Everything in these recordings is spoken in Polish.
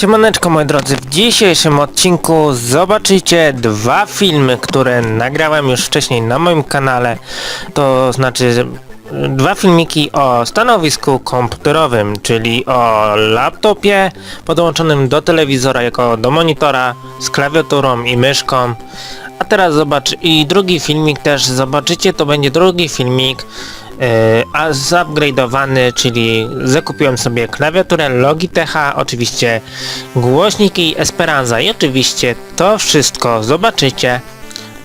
Siemaneczko moi drodzy, w dzisiejszym odcinku zobaczycie dwa filmy, które nagrałem już wcześniej na moim kanale, to znaczy dwa filmiki o stanowisku komputerowym, czyli o laptopie podłączonym do telewizora jako do monitora z klawiaturą i myszką, a teraz zobacz i drugi filmik też. Zobaczycie, to będzie drugi filmik a zupgrade'owany, czyli zakupiłem sobie klawiaturę Logitecha, oczywiście głośniki Esperanza i oczywiście to wszystko zobaczycie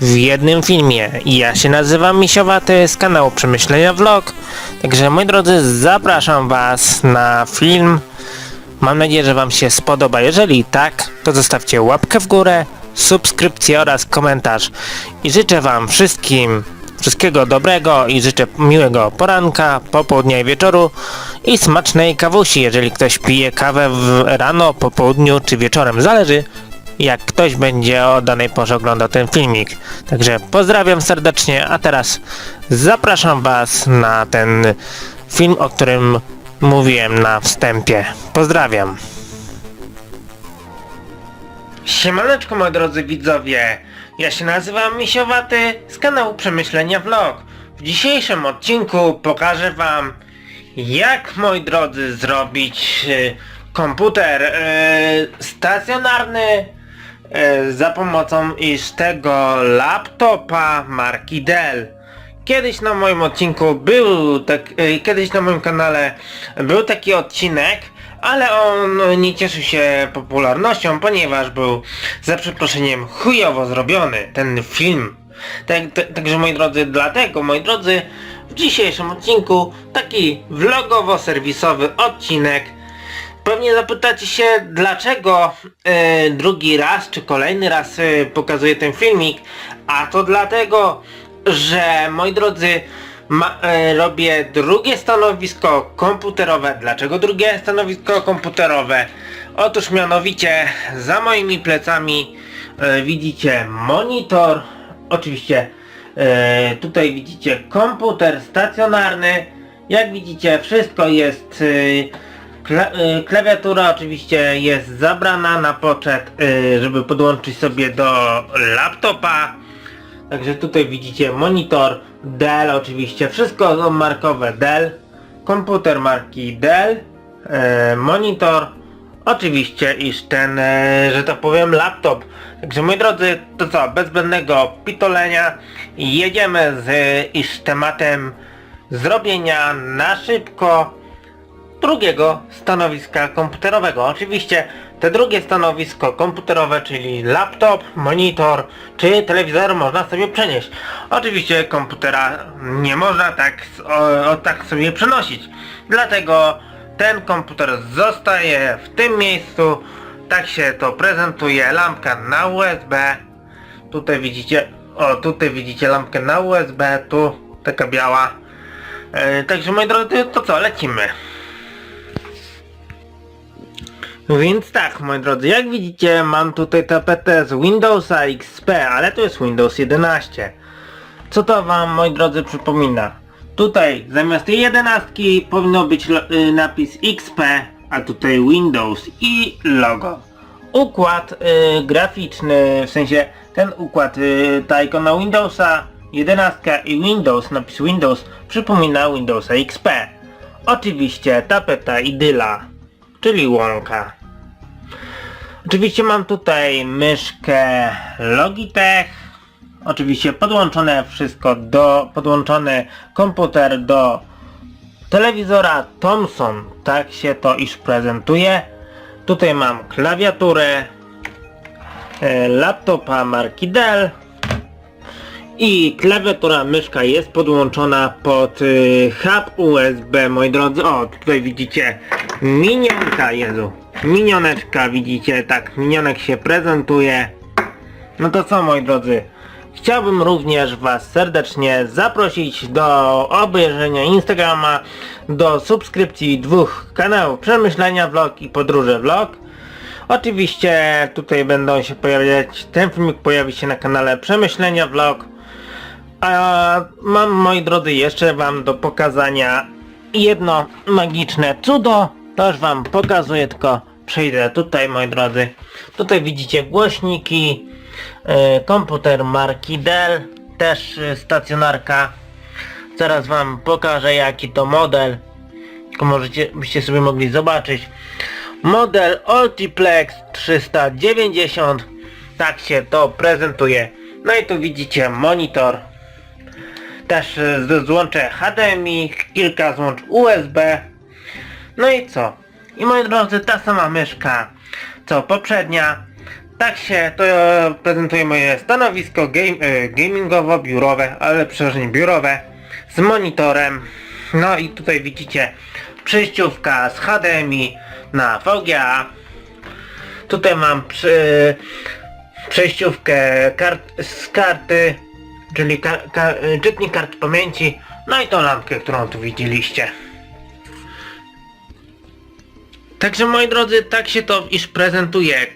w jednym filmie. Ja się nazywam Misiowaty z kanału Przemyślenia Vlog, także moi drodzy zapraszam was na film. Mam nadzieję, że wam się spodoba. Jeżeli tak, to zostawcie łapkę w górę, subskrypcję oraz komentarz. I życzę wam wszystkim wszystkiego dobrego i życzę miłego poranka, popołudnia i wieczoru i smacznej kawusi, jeżeli ktoś pije kawę rano, po południu czy wieczorem. Zależy jak ktoś będzie o danej porze oglądał ten filmik. Także pozdrawiam serdecznie, a teraz zapraszam was na ten film, o którym mówiłem na wstępie. Pozdrawiam. Siemaneczko moi drodzy widzowie, ja się nazywam Misiowaty z kanału Przemyślenia Vlog. W dzisiejszym odcinku pokażę wam jak moi drodzy zrobić e, komputer e, stacjonarny e, za pomocą iż tego laptopa marki Dell. Kiedyś na moim odcinku był tak, kiedyś na moim kanale był taki odcinek, ale on nie cieszył się popularnością, ponieważ był za przeproszeniem chujowo zrobiony ten film. Tak, tak, także moi drodzy, dlatego moi drodzy, w dzisiejszym odcinku taki vlogowo-serwisowy odcinek. Pewnie zapytacie się, dlaczego e, drugi raz czy kolejny raz e, pokazuję ten filmik, a to dlatego, że moi drodzy, ma, e, robię drugie stanowisko komputerowe. Dlaczego drugie stanowisko komputerowe? Otóż mianowicie za moimi plecami e, widzicie monitor, oczywiście e, tutaj widzicie komputer stacjonarny. Jak widzicie wszystko jest e, y, klawiatura oczywiście jest zabrana na poczet, y, żeby podłączyć sobie do laptopa. Także tutaj widzicie monitor Dell oczywiście, wszystko są markowe Dell. Komputer marki Dell, e, monitor, oczywiście iż ten, e, że tak powiem, laptop. Także moi drodzy, to co, bez zbędnego pitolenia jedziemy z iż tematem zrobienia na szybko drugiego stanowiska komputerowego. Oczywiście te drugie stanowisko komputerowe, czyli laptop, monitor czy telewizor można sobie przenieść. Oczywiście komputera nie można tak, o, o, tak sobie przenosić. Dlatego ten komputer zostaje w tym miejscu. Tak się to prezentuje. Lampka na USB. Tutaj widzicie, o tutaj widzicie lampkę na USB, tu taka biała. E, także moi drodzy, to co, lecimy. Więc tak, moi drodzy, jak widzicie mam tutaj tapetę z Windowsa XP, ale to jest Windows 11. Co to wam, moi drodzy, przypomina? Tutaj zamiast tej 11 powinno być y, napis XP, a tutaj Windows i logo. Układ y, graficzny, w sensie ten układ, y, ta ikona Windowsa 11 i Windows, napis Windows przypomina Windowsa XP. Oczywiście tapeta idyla czyli łąka. Oczywiście mam tutaj myszkę Logitech. Oczywiście podłączone wszystko do, podłączony komputer do telewizora Thomson. Tak się to iż prezentuje. Tutaj mam klawiaturę e, laptopa marki Dell i klawiatura myszka jest podłączona pod y, hub USB, moi drodzy. O, tutaj widzicie minionka, Jezu. Minioneczka, widzicie, tak, minionek się prezentuje. No to co, moi drodzy? Chciałbym również Was serdecznie zaprosić do obejrzenia Instagrama, do subskrypcji dwóch kanałów Przemyślenia Vlog i Podróże Vlog. Oczywiście tutaj będą się pojawiać, ten filmik pojawi się na kanale Przemyślenia Vlog. A mam moi drodzy jeszcze wam do pokazania jedno magiczne cudo. To już wam pokazuję tylko przejdę tutaj moi drodzy. Tutaj widzicie głośniki, e, komputer marki Dell, też e, stacjonarka. Zaraz wam pokażę jaki to model. Tylko możecie, byście sobie mogli zobaczyć. Model Ultiplex 390. Tak się to prezentuje. No i tu widzicie monitor. Też e, złącze HDMI, kilka złącz USB. No i co? I moi drodzy, ta sama myszka, co poprzednia. Tak się to e, prezentuje moje stanowisko game, e, gamingowo-biurowe, ale przeważnie biurowe, z monitorem. No i tutaj widzicie przejściówka z HDMI na VGA. Tutaj mam przy, przejściówkę kart, z karty, czyli ka, czytnik kart pamięci, no i tą lampkę, którą tu widzieliście. Także moi drodzy, tak się to iż prezentuje.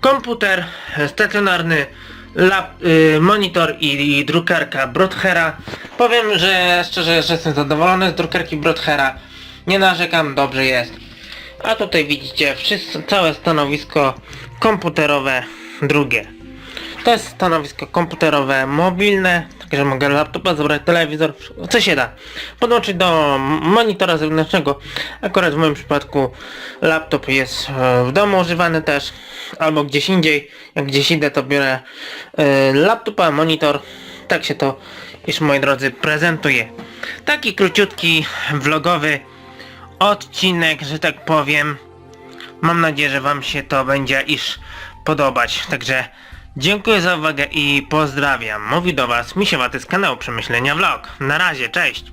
Komputer e, stacjonarny, lap, y, monitor i, i drukarka Broadhera. Powiem, że szczerze, że jestem zadowolony z drukarki Broadhera. Nie narzekam, dobrze jest. A tutaj widzicie wszystko, całe stanowisko komputerowe drugie. To jest stanowisko komputerowe mobilne, także mogę laptopa, zabrać telewizor, co się da. Podłączyć do monitora zewnętrznego. Akurat w moim przypadku laptop jest e, w domu używany też, albo gdzieś indziej. Jak gdzieś idę to biorę e, laptopa, monitor. Tak się to już moi drodzy prezentuje. Taki króciutki, vlogowy odcinek, że tak powiem. Mam nadzieję, że Wam się to będzie iż podobać. Także dziękuję za uwagę i pozdrawiam. Mówi do Was Misiewaty z kanału Przemyślenia Vlog. Na razie, cześć!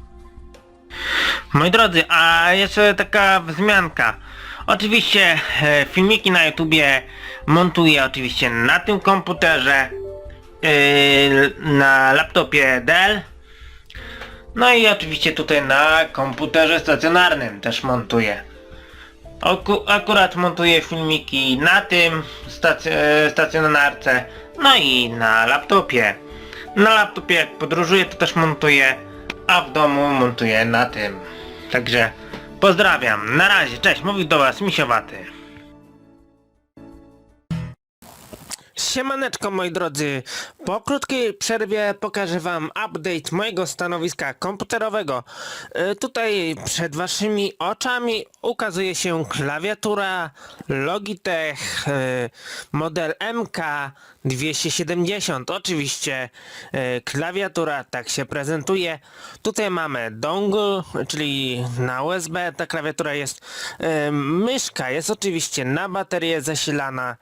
Moi drodzy, a jeszcze taka wzmianka. Oczywiście e, filmiki na YouTubie montuję oczywiście na tym komputerze, e, na laptopie Dell. No i oczywiście tutaj na komputerze stacjonarnym też montuję. Oku, akurat montuję filmiki na tym stac stacjonarce, no i na laptopie. Na laptopie jak podróżuję to też montuję, a w domu montuję na tym. Także pozdrawiam, na razie, cześć, mówił do was Misiowaty. Siemaneczko moi drodzy, po krótkiej przerwie pokażę wam update mojego stanowiska komputerowego. E, Tutaj przed waszymi oczami ukazuje się klawiatura Logitech e, model MK270. Oczywiście e, klawiatura tak się prezentuje. Tutaj mamy dongle, czyli na USB ta klawiatura jest. Myszka jest oczywiście na baterię zasilana.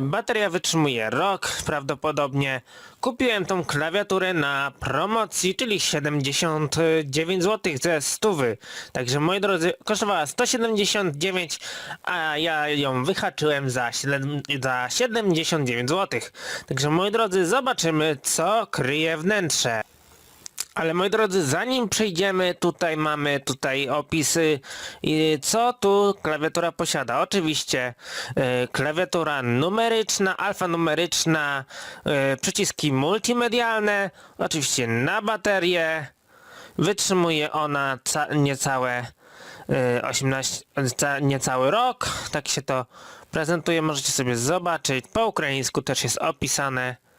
Bateria wytrzymuje rok prawdopodobnie. Kupiłem tą klawiaturę na promocji, czyli 79 zł ze stówy. Także moi drodzy, kosztowała 179, a ja ją wyhaczyłem za, 7, za 79 zł. Także moi drodzy, zobaczymy co kryje wnętrze. Ale moi drodzy, zanim przejdziemy, tutaj mamy tutaj opisy, co tu klawiatura posiada. Oczywiście e, klawiatura numeryczna, alfanumeryczna, e, przyciski multimedialne, oczywiście na baterię. Wytrzymuje ona ca niecałe e, 18, ca niecały rok. Tak się to prezentuje, możecie sobie zobaczyć. Po ukraińsku też jest opisane.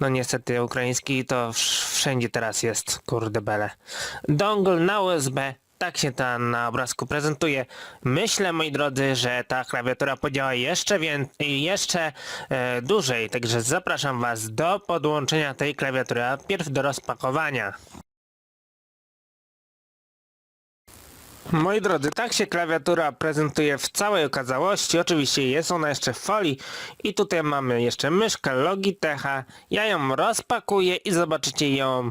No niestety ukraiński to wsz- wszędzie teraz jest, kurde bele. Dongle na USB, tak się ta na obrazku prezentuje. Myślę, moi drodzy, że ta klawiatura podziała jeszcze więcej, jeszcze e, dłużej, także zapraszam was do podłączenia tej klawiatury, a pierw do rozpakowania. Moi drodzy, tak się klawiatura prezentuje w całej okazałości. Oczywiście jest ona jeszcze w folii i tutaj mamy jeszcze myszkę Logitecha. Ja ją rozpakuję i zobaczycie ją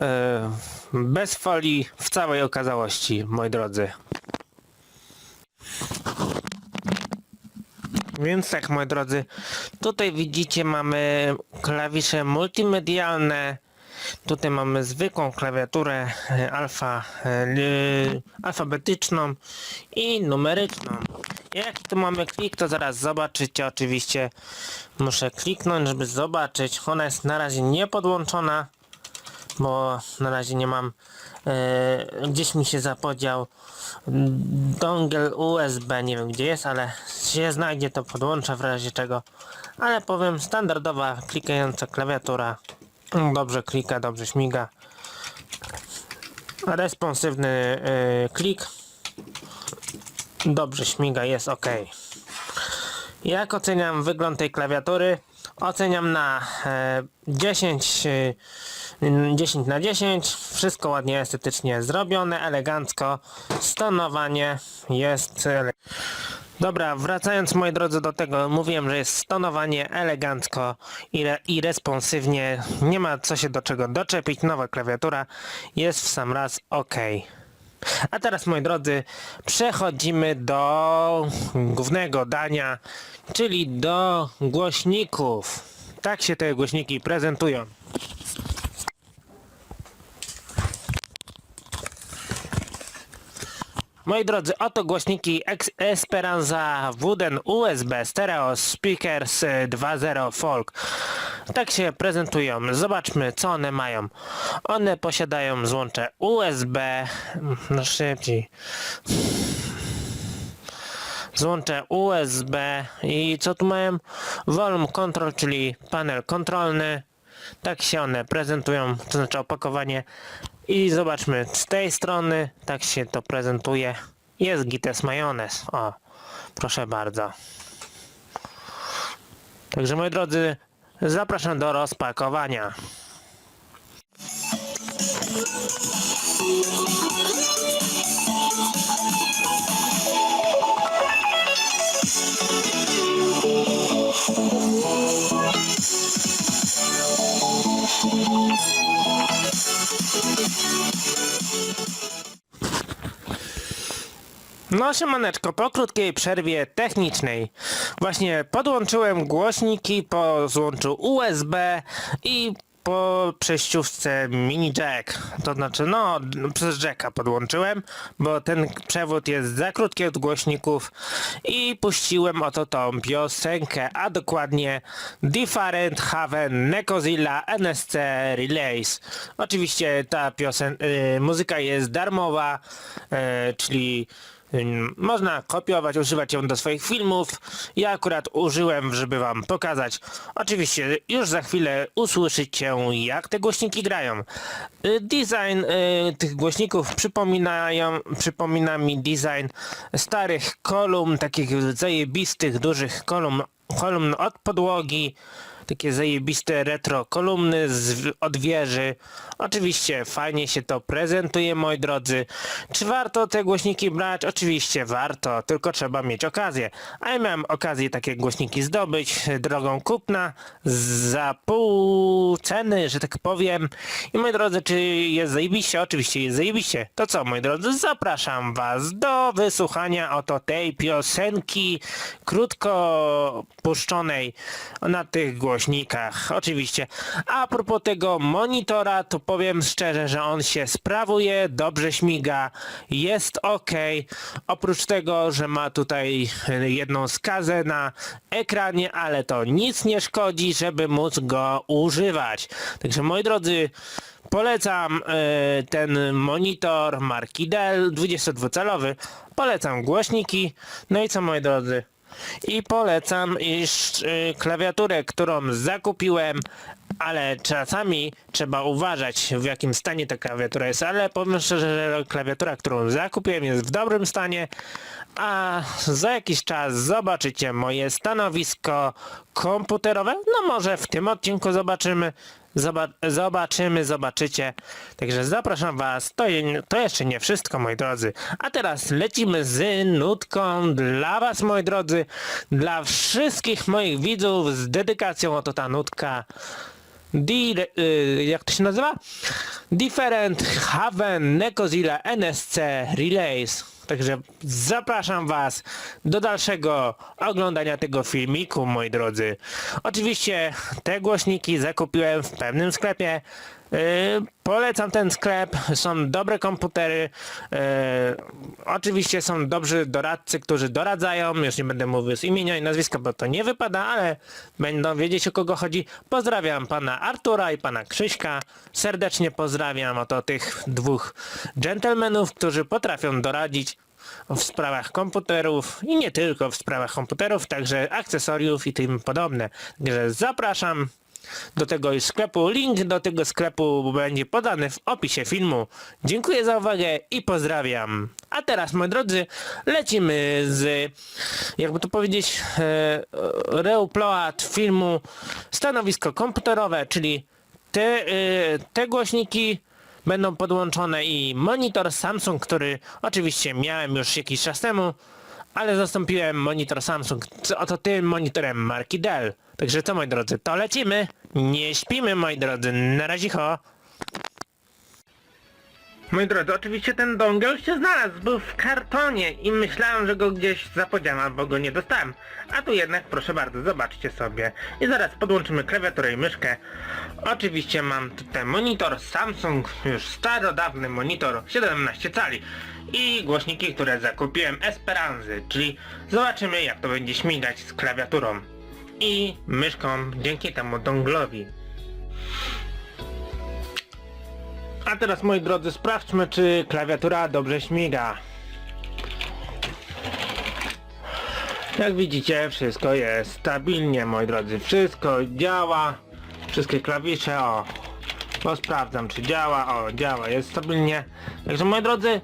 e, bez folii w całej okazałości, moi drodzy. Więc tak, moi drodzy, tutaj widzicie mamy klawisze multimedialne. Tutaj mamy zwykłą klawiaturę e, alfa, e, alfabetyczną i numeryczną. Jaki tu mamy klik, to zaraz zobaczycie. Oczywiście muszę kliknąć, żeby zobaczyć. Ona jest na razie niepodłączona. bo na razie nie mam e, gdzieś mi się zapodział dongle USB, nie wiem gdzie jest, ale się znajdzie to podłączę w razie czego, ale powiem standardowa klikająca klawiatura dobrze klika, dobrze śmiga responsywny e, klik dobrze śmiga, jest ok jak oceniam wygląd tej klawiatury? Oceniam na e, 10, e, 10 na 10. Wszystko ładnie estetycznie zrobione, elegancko. Stonowanie jest... Ele... Dobra, wracając moi drodzy do tego, mówiłem, że jest stonowanie elegancko i, re, i responsywnie. Nie ma co się do czego doczepić. Nowa klawiatura jest w sam raz ok. A teraz moi drodzy, przechodzimy do głównego dania, czyli do głośników. Tak się te głośniki prezentują. Moi drodzy, oto głośniki Esperanza Wooden USB Stereo Speakers y, 2.0 Folk. Tak się prezentują. Zobaczmy, co one mają. One posiadają złącze USB. No szybciej. Złącze USB i co tu mają? Volume Control, czyli panel kontrolny. Tak się one prezentują, to znaczy opakowanie. I zobaczmy, z tej strony tak się to prezentuje. Jest Gites Majonez. O, proszę bardzo. Także moi drodzy, zapraszam do rozpakowania. No siemaneczko, po krótkiej przerwie technicznej. Właśnie podłączyłem głośniki po złączu USB i po przejściówce mini jack, to znaczy no przez jacka podłączyłem, bo ten przewód jest za krótki od głośników i puściłem oto tą piosenkę, a dokładnie Different Haven Nekozilla NSC Relays. Oczywiście ta piosen y, muzyka jest darmowa, y, czyli Można kopiować, używać ją do swoich filmów. Ja akurat użyłem, żeby wam pokazać. Oczywiście już za chwilę usłyszycie jak te głośniki grają. Y, Design y, tych głośników przypominają, przypomina mi design starych kolumn, takich zajebistych, dużych kolumn, kolumn od podłogi takie zajebiste retro kolumny z, od wieży. Oczywiście fajnie się to prezentuje moi drodzy. Czy warto te głośniki brać? Oczywiście warto, tylko trzeba mieć okazję. A ja miałem okazję takie głośniki zdobyć drogą kupna za pół ceny, że tak powiem. I moi drodzy, czy jest zajebiście? Oczywiście jest zajebiście. To co moi drodzy, zapraszam was do wysłuchania oto tej piosenki krótko puszczonej na tych głośnikach. Oczywiście. A propos tego monitora, to powiem szczerze, że on się sprawuje, dobrze śmiga, jest ok. Oprócz tego, że ma tutaj jedną skazę na ekranie, ale to nic nie szkodzi, żeby móc go używać. Także moi drodzy, Polecam e, ten monitor marki Dell 22-calowy. Polecam głośniki. No i co moi drodzy? I polecam iż y, klawiaturę, którą zakupiłem, ale czasami trzeba uważać w jakim stanie ta klawiatura jest, ale powiem szczerze, że klawiatura, którą zakupiłem jest w dobrym stanie, a za jakiś czas zobaczycie moje stanowisko komputerowe, no może w tym odcinku zobaczymy, Zoba zobaczymy, zobaczycie. Także zapraszam Was. To, to jeszcze nie wszystko, moi drodzy. A teraz lecimy z nutką dla Was, moi drodzy. Dla wszystkich moich widzów z dedykacją oto ta nutka. Di, y, jak to się nazywa? Different Haven Nekozilla NSC Relays. Także zapraszam Was do dalszego oglądania tego filmiku, moi drodzy. Oczywiście te głośniki zakupiłem w pewnym sklepie. Yy, polecam ten sklep, są dobre komputery, yy, oczywiście są dobrzy doradcy, którzy doradzają, już nie będę mówił z imienia i nazwiska, bo to nie wypada, ale będą wiedzieć o kogo chodzi. Pozdrawiam pana Artura i pana Krzyśka, serdecznie pozdrawiam. Oto tych dwóch dżentelmenów, którzy potrafią doradzić w sprawach komputerów i nie tylko w sprawach komputerów, także akcesoriów i tym podobne. Także zapraszam do tego sklepu. Link do tego sklepu będzie podany w opisie filmu. Dziękuję za uwagę i pozdrawiam. A teraz, moi drodzy, lecimy z, jakby to powiedzieć, e, reupload filmu stanowisko komputerowe, czyli te, e, te głośniki będą podłączone i monitor Samsung, który oczywiście miałem już jakiś czas temu, ale zastąpiłem monitor Samsung oto tym monitorem marki Dell. Także co moi drodzy, to lecimy, nie śpimy moi drodzy, na razie ho. Moi drodzy, oczywiście ten dongle się znalazł, był w kartonie i myślałem, że go gdzieś zapodziałem albo go nie dostałem. A tu jednak, proszę bardzo, zobaczcie sobie. I zaraz podłączymy klawiaturę i myszkę. Oczywiście mam tutaj monitor Samsung, już starodawny monitor 17 cali. I głośniki, które zakupiłem Esperanzy, czyli zobaczymy jak to będzie śmigać z klawiaturą. I myszką dzięki temu donglowi. A teraz moi drodzy sprawdźmy czy klawiatura dobrze śmiga. Jak widzicie wszystko jest stabilnie moi drodzy. Wszystko działa. Wszystkie klawisze o. Bo sprawdzam czy działa. O działa jest stabilnie. Także moi drodzy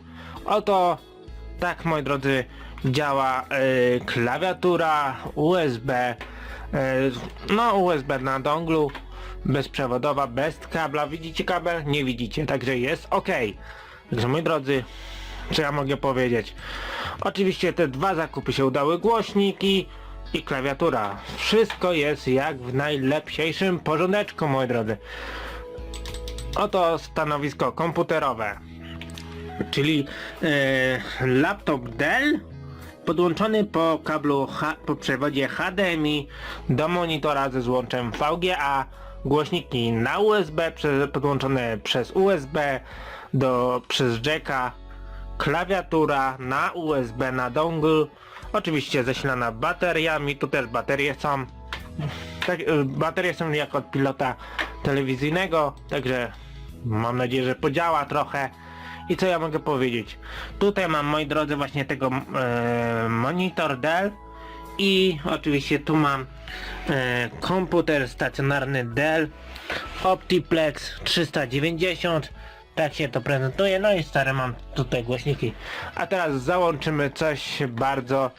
oto tak moi drodzy działa y, klawiatura USB. Y, no USB na donglu bezprzewodowa, bez kabla. Widzicie kabel? Nie widzicie, także jest ok. Także moi drodzy, co ja mogę powiedzieć? Oczywiście te dwa zakupy się udały, głośniki i klawiatura. Wszystko jest jak w najlepszym porządeczku, moi drodzy. Oto stanowisko komputerowe. Czyli e, laptop Dell podłączony po kablu H, po przewodzie HDMI do monitora ze złączem VGA głośniki na USB podłączone przez USB do przez jacka klawiatura na USB na dongle oczywiście zasilana bateriami tu też baterie są tak, y, baterie są jak od pilota telewizyjnego także mam nadzieję, że podziała trochę i co ja mogę powiedzieć? Tutaj mam moi drodzy właśnie tego e, monitor Dell i oczywiście tu mam e, komputer stacjonarny Dell Optiplex 390 tak się to prezentuje. No i stare mam tutaj głośniki. A teraz załączymy coś bardzo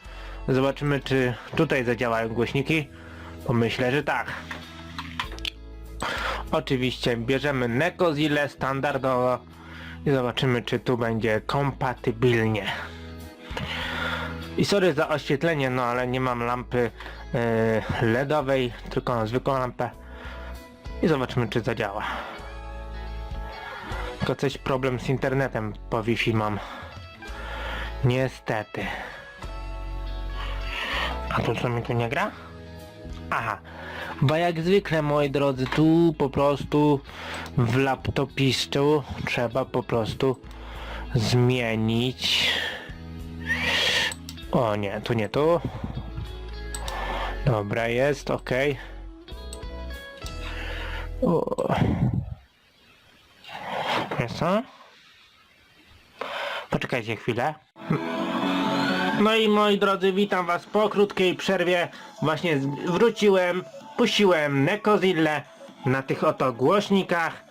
zobaczymy czy tutaj zadziałają głośniki. Bo myślę, że tak. Oczywiście bierzemy Necozile standardowo i zobaczymy czy tu będzie kompatybilnie i sorry za oświetlenie, no ale nie mam lampy e, LEDowej, tylko zwykłą lampę. I zobaczymy czy zadziała. Tylko coś problem z internetem po Wi-Fi mam. Niestety. A to co mi tu nie gra? Aha. Bo jak zwykle moi drodzy tu po prostu w laptopiszczu trzeba po prostu zmienić o nie, tu nie tu. Dobra, jest, ok. Jest co? Poczekajcie chwilę. No i moi drodzy, witam was po krótkiej przerwie. Właśnie wróciłem, puściłem Nekozille na tych oto głośnikach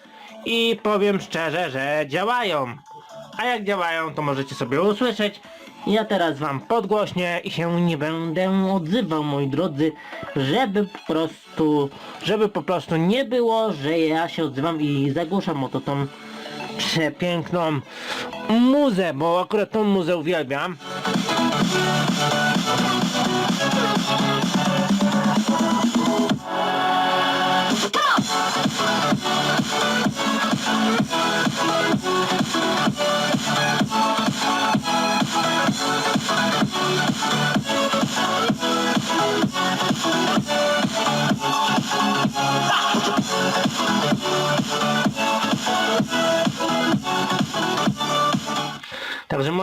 i powiem szczerze, że działają. A jak działają, to możecie sobie usłyszeć. Ja teraz wam podgłośnię i się nie będę odzywał, moi drodzy, żeby po prostu, żeby po prostu nie było, że ja się odzywam i zagłuszam oto tą przepiękną muzę, bo akurat tą muzę uwielbiam.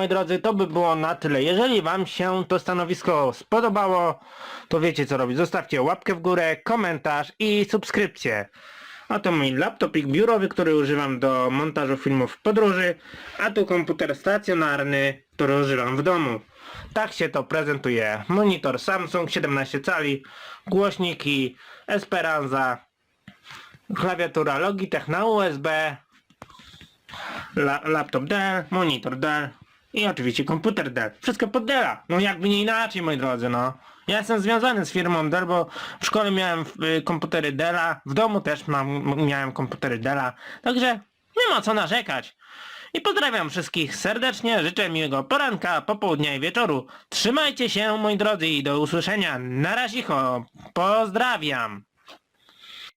Moi drodzy, to by było na tyle. Jeżeli wam się to stanowisko spodobało, to wiecie co robić. Zostawcie łapkę w górę, komentarz i subskrypcję. A to mój laptopik biurowy, który używam do montażu filmów w podróży, a tu komputer stacjonarny, który używam w domu. Tak się to prezentuje. Monitor Samsung 17 cali, głośniki Esperanza, klawiatura Logitech na USB, la laptop Dell, monitor Dell i oczywiście komputer Dell. Wszystko pod Della. No jakby nie inaczej, moi drodzy, no. Ja jestem związany z firmą Dell, bo w szkole miałem y, komputery Della, w domu też mam, miałem komputery Della, także nie ma co narzekać. I pozdrawiam wszystkich serdecznie, życzę miłego poranka, popołudnia i wieczoru. Trzymajcie się, moi drodzy, i do usłyszenia. Na razie, pozdrawiam.